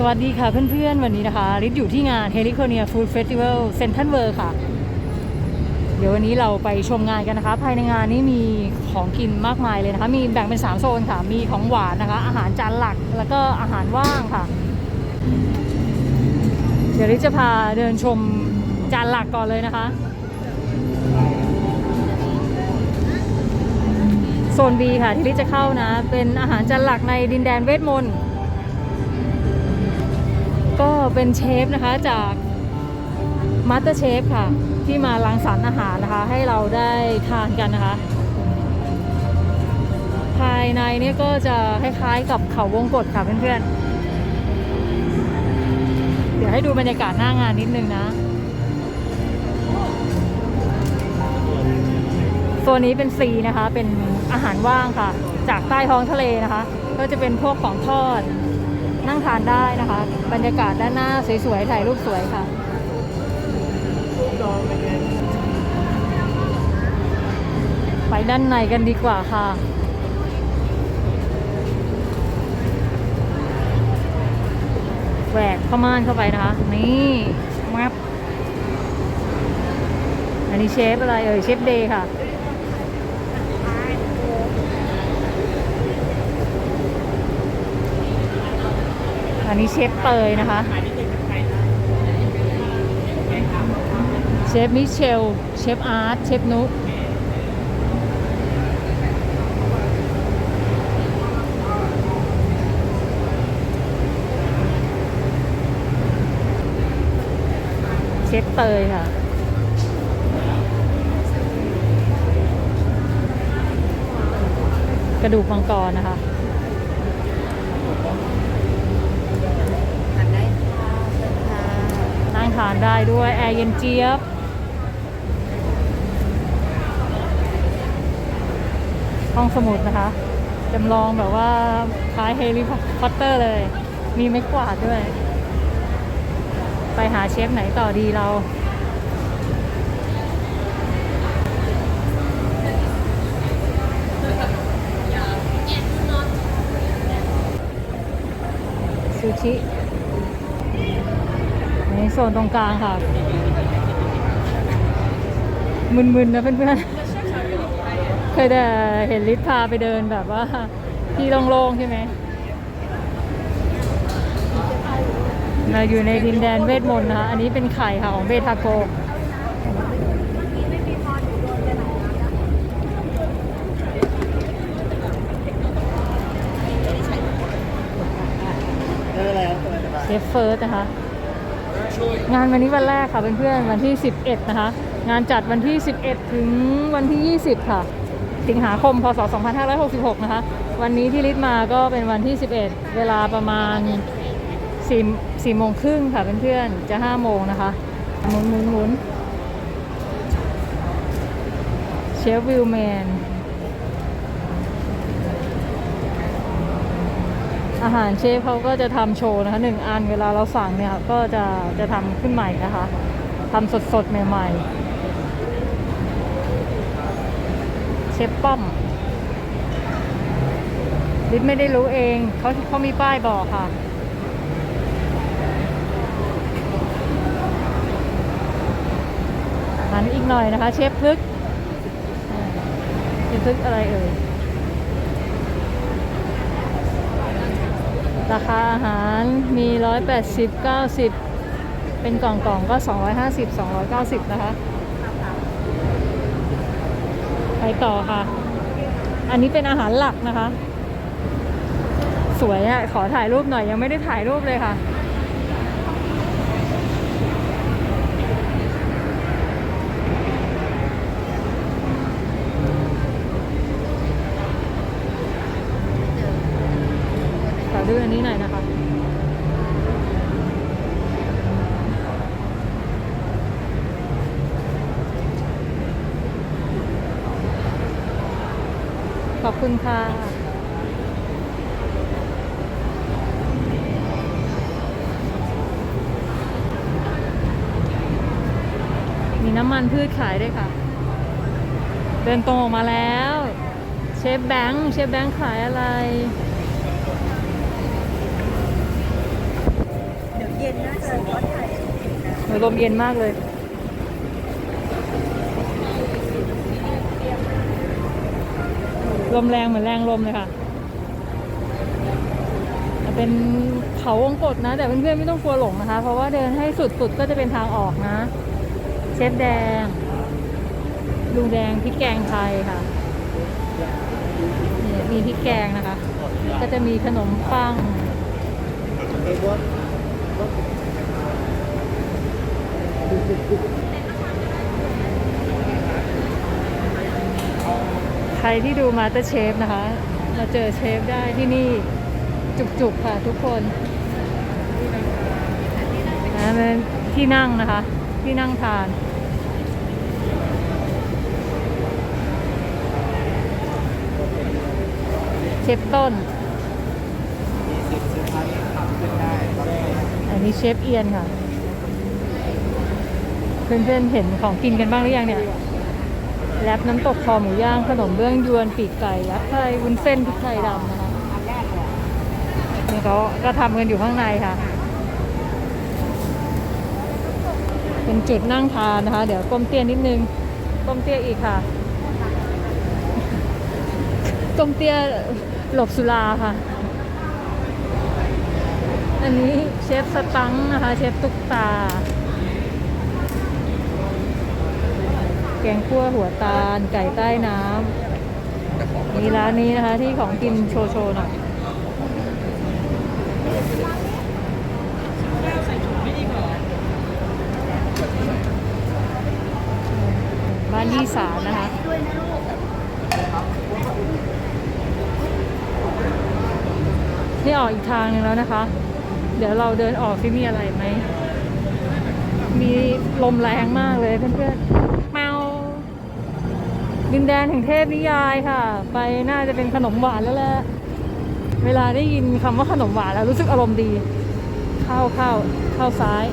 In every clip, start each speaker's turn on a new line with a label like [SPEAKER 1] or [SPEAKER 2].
[SPEAKER 1] สวัสดีค่ะเพื่อนๆ วันนี้นะคะริดอยู่ที่งาน h e l i c o n i a Food Festival Central World ค่ะ เดี๋ยววันนี้เราไปชมงานกันนะคะ ภายในงานนี้มีของกินมากมายเลยนะคะ มีแบ่งเป็น 3 โซนค่ะ มีของหวานนะคะ อาหารจานหลักแล้วก็อาหารว่างค่ะ เดี๋ยวริดจะพาเดินชมจานหลักก่อนเลยนะคะ โซน B ค่ะที่ริดจะเข้านะ เป็นอาหารจานหลักในดินแดนเวทมนต์ ก็เป็นเชฟนะคะจากมาสเตอร์เชฟค่ะ ที่มารังสรรอาหารนะคะ ให้เราได้ทานกันนะคะ ภายในนี่ก็จะคล้ายๆกับเขาวงกฏค่ะเพื่อนๆ เดี๋ยวให้ดูบรรยากาศหน้างานนิดนึงนะตัวนี้เป็นซีนะคะเป็นอาหารว่างค่ะ จากใต้ท้องทะเลนะคะ ก็จะเป็นพวกของทอด นั่งทานได้นะคะ บรรยากาศด้านหน้าสวยๆ ถ่ายรูปสวยค่ะไปด้านในกันดีกว่าค่ะ แหวกผ้าม่านเข้าไปนะคะ นี่แมปอันนี้เชฟอะไรเอ่ยเชฟเดย์ค่ะ อันนี้เชฟเตยนะคะ เชฟมิเชล เชฟอาร์ต เชฟนุกเชฟเตยค่ะกระดูกมังกรนะคะ
[SPEAKER 2] ทานได้ค่ะเชิญค่ะ
[SPEAKER 1] นั่ง ทานได้ด้วยแอร์เย็นเจี๊ยบห้องสมุดนะคะจำลองแบบว่าคล้ายเฮลิคอปเตอร์เลย มีไม้กวาดด้วย ไปหาเชฟไหนต่อดีเราซูชิ ในโซนตรงกลางค่ะ มึนๆนะเพื่อนๆ เคยแต่เห็นลิศพาไปเดินแบบว่า ที่โล่งๆใช่ไหมเราอยู่ในดินแดนเวทมนต์นะคะอันนี้เป็นไข่ค่ะของเบทาโก
[SPEAKER 2] เออแล้ว
[SPEAKER 1] เชฟเฟิร์สนะคะ งานวันนี้วันแรกค่ะเพื่อนๆวันที่ 11 นะคะ งานจัดวันที่ 11 ถึงวันที่ 20 ค่ะ สิงหาคม พศ 2566 นะคะ วันนี้ที่ลิศมาก็เป็นวันที่ 11 เวลาประมาณ4 4โมงครึ่งค่ะเพื่อนๆจะ 5 โมงนะคะหมุนหมุนหมุนเชฟวิลแมน อาหารเชฟเขาก็จะทำโชว์นะคะหนึ่งอันเวลาเราสั่งเนี่ยก็จะจะทำขึ้นใหม่นะคะทำสดๆใหม่ ๆ เชฟป้อมลิศไม่ได้รู้เองเขาเขามีป้ายบอกค่ะหันอีกหน่อยนะคะ เชฟพึกเชฟพึกอะไรเอ่ย ราคาอาหารมี 180 90 เป็นกล่องกล่องก็ 250 290 นะคะ ไปต่อค่ะ อันนี้เป็นอาหารหลักนะคะ สวยอะขอถ่ายรูปหน่อยยังไม่ได้ถ่ายรูปเลยค่ะ ดูอันนี้หน่อยนะคะขอบคุณค่ะ มีน้ำมันพืชขายด้วยค่ะ เดินตรงออกมาแล้ว เชฟแบงค์ เชฟแบงค์ขายอะไร ลมเย็นมากเลย ลมแรงเหมือนแรงลมเลยค่ะ เป็นเขาวงกตนะ แต่เพื่อนๆไม่ต้องกลัวหลงนะคะ เพราะว่าเดินให้สุดๆก็จะเป็นทางออกนะ เชฟแดง ลุงแดงพริกแกงไทยค่ะมีพริกแกงนะคะ ก็จะมีขนมปัง ใครที่ดูมาเตอร์เชฟนะคะ มาเจอเชฟได้ที่นี่จุกๆค่ะทุกคนนะเป็นที่นั่งนะคะ ที่นั่งทานเชฟต้น อันนี้เชฟเอียนค่ะ เพื่อนๆเห็นของกินกันบ้างหรือยังเนี่ยแรปน้ำตกคอหมูย่างขนมเบื้องยวนปีกไก่ยัดไส้วุ้นเส้นพริกไทยดำนะคะนี่เขาก็ทำกันอยู่ข้างในค่ะ เป็นจุดนั่งทานนะคะ เดี๋ยวก้มเตี้ยนิดนึงก้มเตี้ยอีกค่ะก้มเตี้ยหลบสุราค่ะ อันนี้เชฟสตังนะคะ เชฟตุ๊กตา กงคั่วหัวตาล ไก่ใต้น้ำมีร้านนี้นะคะที่ของกินโชว์โชว์หน่อยบ้านยี่สามนะคะนี่ออกอีกทางหนึงแล้วนะคะ เดี๋ยวเราเดินออกที่มีอะไรไหม มีลมแรงมากเลยเพื่อนๆ ดินแดนแห่งเทพนิยายค่ะ ไปน่าจะเป็นขนมหวานแล้วแหละเวลาได้ยินคำว่าขนมหวานแล้วรู้สึกอารมณ์ดี เข้าเข้าเข้าซ้าย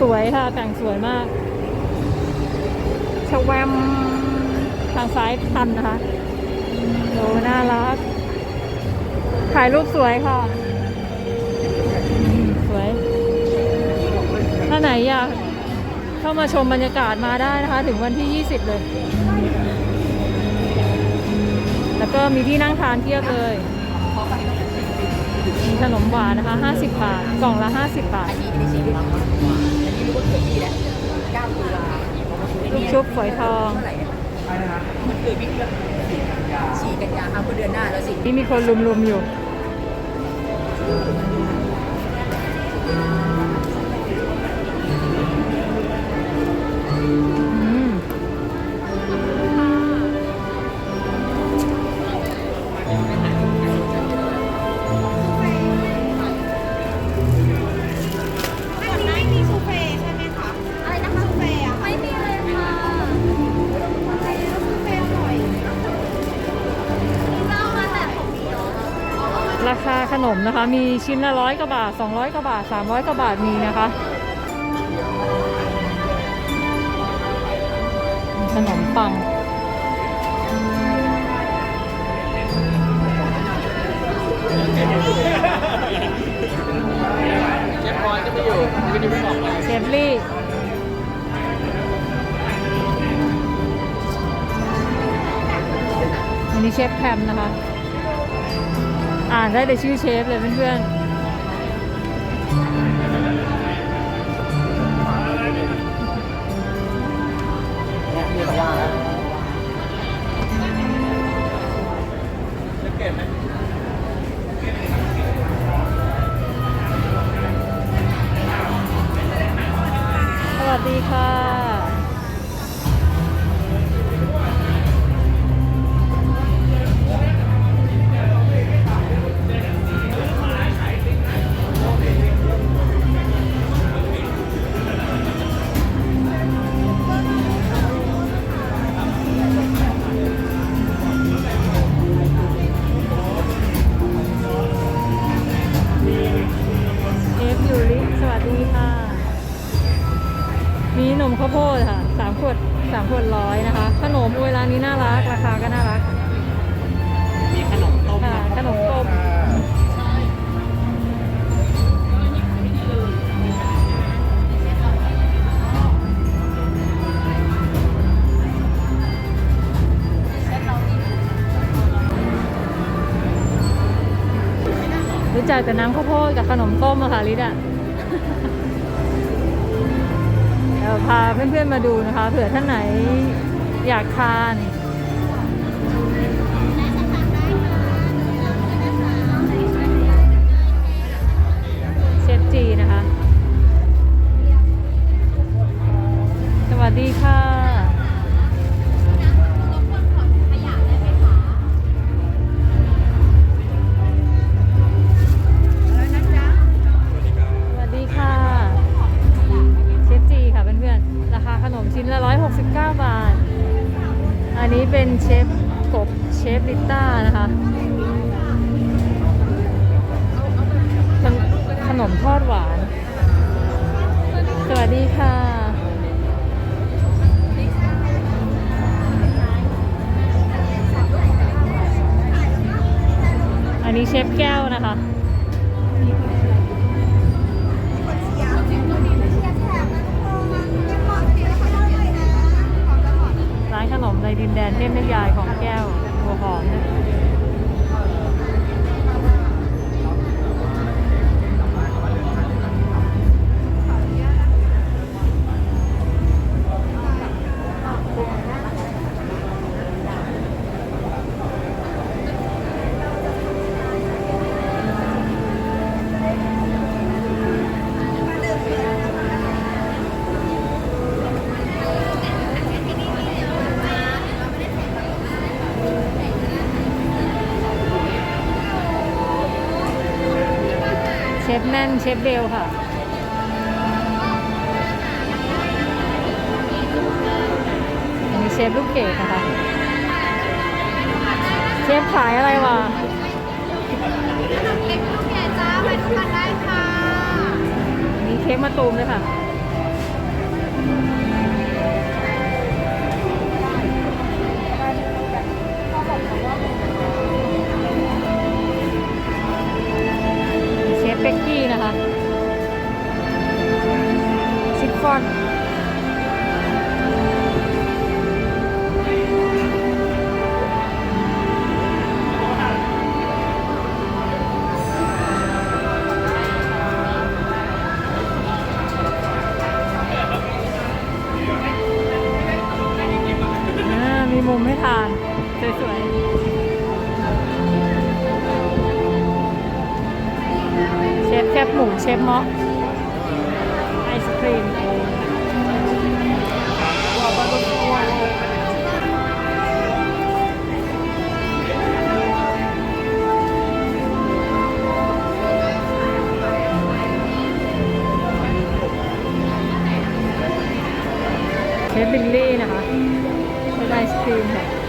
[SPEAKER 1] สวยค่ะแต่งสวยมากชะแวมทางซ้ายตันนะคะโอ้น่ารัก ถ่ายรูปสวยค่ะอืมสวย ถ้าไหนอยาก เข้ามาชมบรรยากาศมาได้นะคะ ถึงวันที่ 20 เลย แล้วก็มีที่นั่งทานเทียบเลยมีขนมหวานนะคะ 50 บาท กล่องละ 50 บาท
[SPEAKER 2] อันนี้ไม่ใช่ชีวิตอันนี้รู้ว่าเกิดที่แหละเก้าตุลา
[SPEAKER 1] ลูกชุบฝอยทอง
[SPEAKER 2] เท่าไหร่เนี่ยมันเกิดวิ่งสี่กันยาเอาก็เดือนหน้าแล้วสิ
[SPEAKER 1] นี่มีคนลุมๆอยู่ ม
[SPEAKER 3] นะคะ มี
[SPEAKER 1] ชิ้นละร้อยกว่าบาท 200กว่าบาท 300กว่าบาทมีนะคะขนมปัง
[SPEAKER 4] เชฟพอยก็ไม่อยู่ไม่ได้ไม่บอกเลย
[SPEAKER 1] เชฟลี่อันนี้เชฟแพมนะคะ อ่านได้แต่ชื่อเชฟเลยเพื่อนๆ
[SPEAKER 4] เนี่ยมีแต่ว่าแล้วเก็บไหม
[SPEAKER 1] สวัสดีค่ะ จักแต่น้ำข้าวโพดกับขนมต้มอะค่ะลิดอะเดี๋ยวพาเพื่อนๆมาดูนะคะเผื่อท่านไหนอยากทานเชฟจีนะคะ สวัสดีค่ะ เชฟกบเชฟลิต้านะคะขนขนมทอดหวาน สวัสดีค่ะอันนี้เชฟแก้วนะคะ ฟแน่นเชฟเบลค่ะอันนี้เชฟลูกเกดนะคะ เชฟขายอะไรวะ
[SPEAKER 3] เล็กลูกแก่จ้าไปดูกันได้ค่ะ
[SPEAKER 1] อันนี้เค้กมะตูมด้วยค่ะ เชฟเป็กกี้นะคะซิฟฟอน เชฟบิลลี่นะคะเป็นไอศครีมค่ะ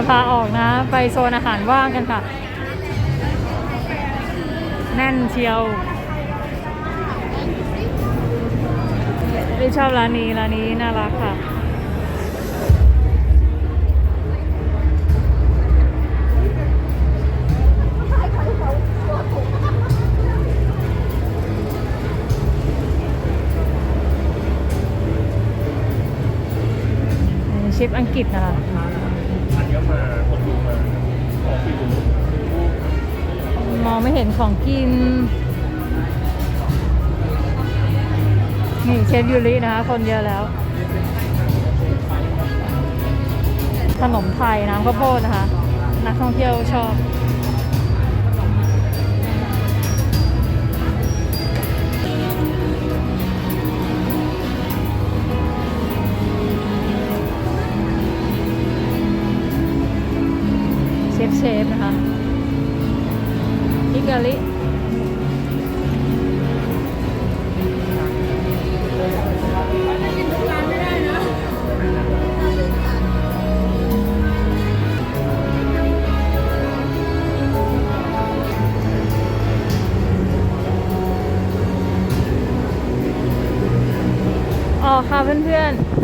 [SPEAKER 3] จะ
[SPEAKER 1] พาออกนะ ไปโซนอาหารว่างกันค่ะ แน่นเชียวไม่ชอบร้านนี้ร้านนี้น่ารักค่ะอันนี้เชฟอังกฤษนะคะ
[SPEAKER 4] อ
[SPEAKER 1] งไม่เห็นของกิน นี่เชฟยูรินะคะ คนเยอะแล้ว ขนมไทยน้ำข้าวโพดนะคะ นักท่องเที่ยวชอบเชฟเชฟนะคะ กาลิออกค่ะเพื่อนๆ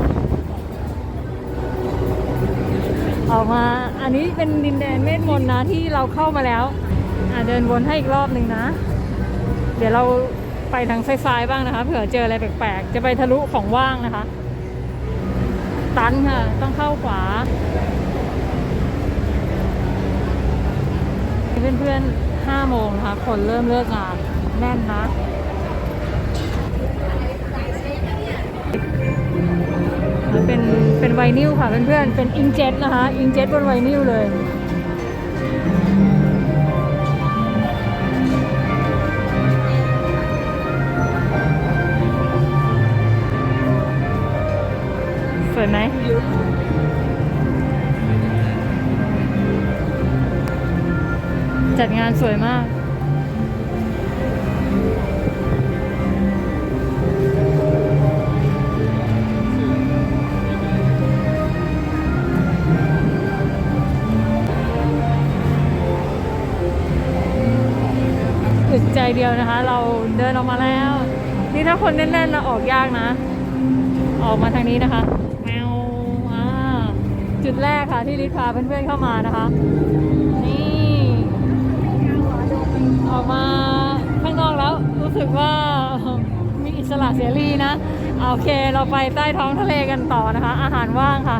[SPEAKER 1] ออกมา อันนี้เป็นดินแดนเวทมนต์นะที่เราเข้ามาแล้ว เดินวนให้อีกรอบหนึ่งนะ เดี๋ยวเราไปทางซ้ายๆบ้างนะคะ เผื่อเจออะไรแปลกๆ จะไปทะลุของว่างนะคะ ตันค่ะ ต้องเข้าขวา เพื่อนๆห้าโมงนะคะ คนเริ่มเลิกงานแน่นนะเป็นเป็นไวนิลค่ะเพื่อนๆ เป็นอิงเจ็ตนะคะ อิงเจ็ตบนไวนิลเลย สวยไหมจัดงานสวยมากอึดใจเดียวนะคะ เราเดินออกมาแล้ว นี่ถ้าคนแน่นๆเราออกยากนะ ออกมาทางนี้นะคะ จุดแรกค่ะที่ลิศพาเพื่อนๆเข้ามานะคะ นี่ออกมาข้างนอกแล้วรู้สึกว่ามีอิสระเสรีนะโอเคเราไปใต้ท้องทะเลกันต่อนะคะ อาหารว่างค่ะ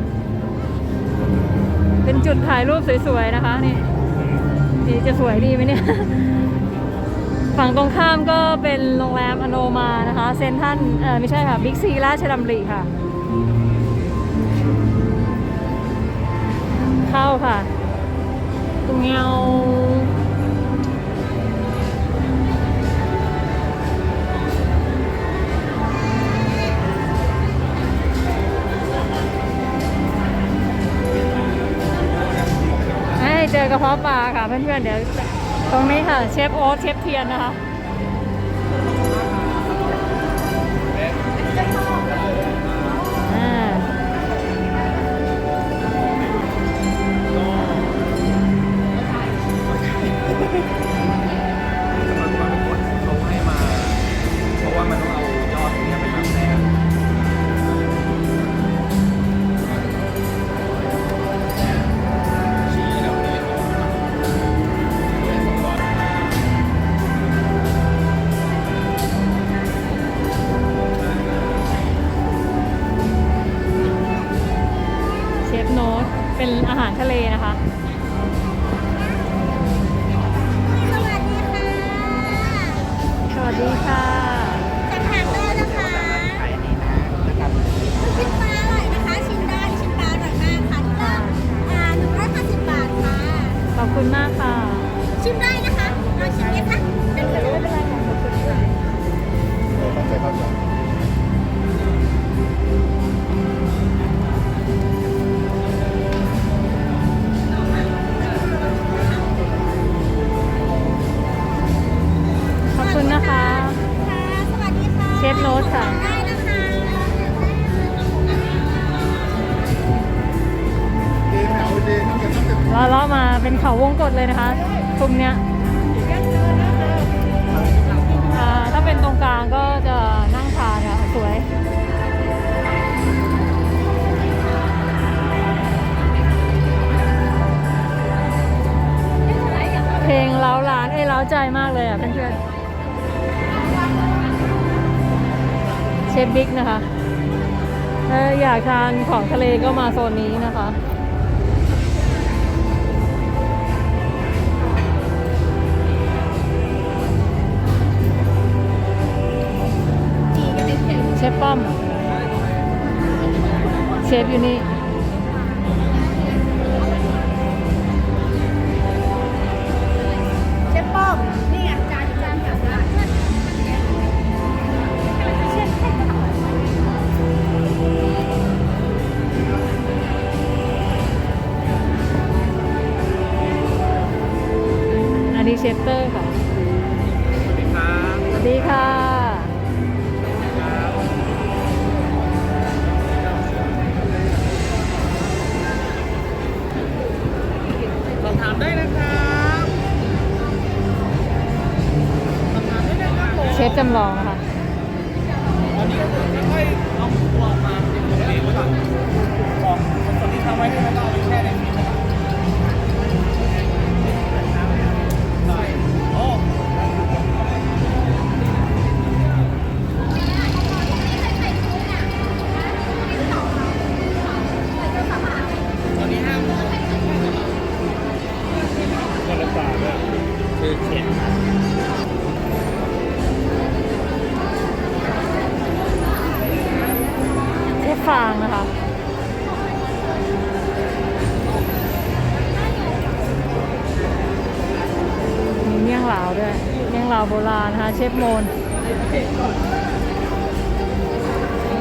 [SPEAKER 1] เป็นจุดถ่ายรูปสวยๆนะคะนี่นี่จะสวยดีไหมเนี่ยฝั่งตรงข้ามก็เป็นโรงแรมอโนมานะคะ เซนทันเออไม่ใช่ค่ะบิ๊กซีราชดำริค่ะ เข้าค่ะตรงเงาให้เจอกระเพาะปลาค่ะเพื่อนๆเดี๋ยวตรงนี้ค่ะเชฟโอ๊ตเชฟเทียนนะคะ ฟโน้ตเป็นอาหารทะเลนะคะ
[SPEAKER 3] สวัสดีค่ะ
[SPEAKER 1] สวัสดีค่ะ
[SPEAKER 3] จากทางเลือกนะคะ
[SPEAKER 2] ขายอันนี้นะนะครับ
[SPEAKER 3] ชิ้นปลาอร่อยนะคะชิมได้ชิ้นปลาอร่อยมากค่ะที่เริ่มอ่าหนึ่งร้อยห้าสิบบาทค่ะ
[SPEAKER 1] ขอบคุณมากค่ะ
[SPEAKER 3] ชิมได้นะคะเราชิมไหมคะเป็นไม่เป็นไรค่ะขอบคุณค่ะ
[SPEAKER 1] เชฟโน้ตค่ะ เราเลาะมาเป็นเขาวงกตเลยนะคะตรงเนี้ยถ้าเป็นตรงกลางก็จะนั่งทานค่ะสวยเพลงเล้าร้านเอ้เล้าใจมากเลยอะเพื่อนๆ เชฟบิ๊กนะคะ ถ้าอยากทานของทะเลก็มาโซนนี้นะคะเชฟป้อม เชฟอยู่นี่
[SPEAKER 3] เชฟป้อมีเช
[SPEAKER 2] เตอร์ค่ะ สวัสดีครับสวัสดีค่ะรับสอบถามได้
[SPEAKER 4] นะ
[SPEAKER 2] ครับ
[SPEAKER 1] เชฟจำลอง ฟโมน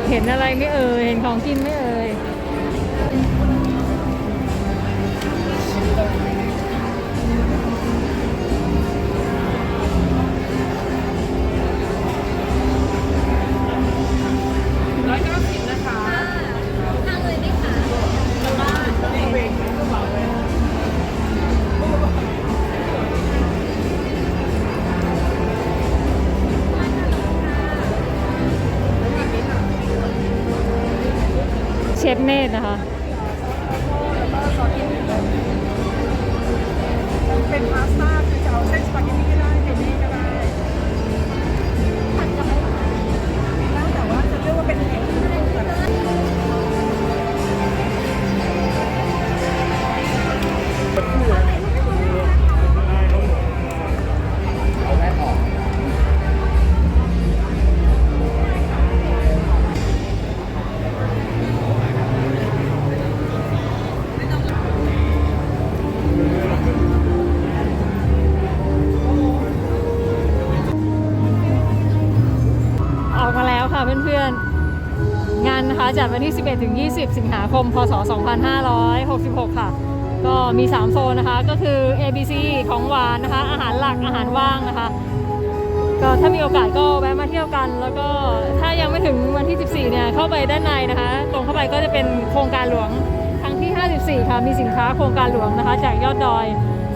[SPEAKER 1] เห็นอะไรไม่เอ่ย เห็นของกินไม่เอ่ย
[SPEAKER 2] ร้อย เช
[SPEAKER 1] ฟเนตรนะ 11 ถึง 20 สิงหาคม พศ 2566 ค่ะ ก็มี 3 โซนนะคะ ก็คือ ABC ของหวานนะคะ อาหารหลัก อาหารว่างนะคะ ก็ถ้ามีโอกาสก็แวะมาเที่ยวกัน แล้วก็ถ้ายังไม่ถึงวันที่ 14 เนี่ย เข้าไปด้านในนะคะ ตรงเข้าไปก็จะเป็นโครงการหลวงครั้งที่ 54 ค่ะ มีสินค้าโครงการหลวงนะคะ จากยอดดอย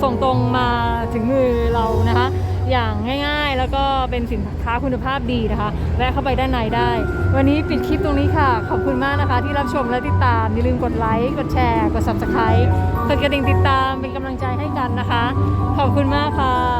[SPEAKER 1] ส่งตรงมาถึงมือเรานะคะ อย่างง่ายๆ แล้วก็เป็นสินค้าคุณภาพดีนะคะ แวะเข้าไปด้านในได้ วันนี้ปิดคลิปตรงนี้ค่ะ ขอบคุณมากนะคะ ที่รับชมและติดตาม อย่าลืมกดไลค์ กดแชร์ กด subscribe กดกระดิ่งติดตามเป็นกำลังใจให้กันนะคะ ขอบคุณมากค่ะ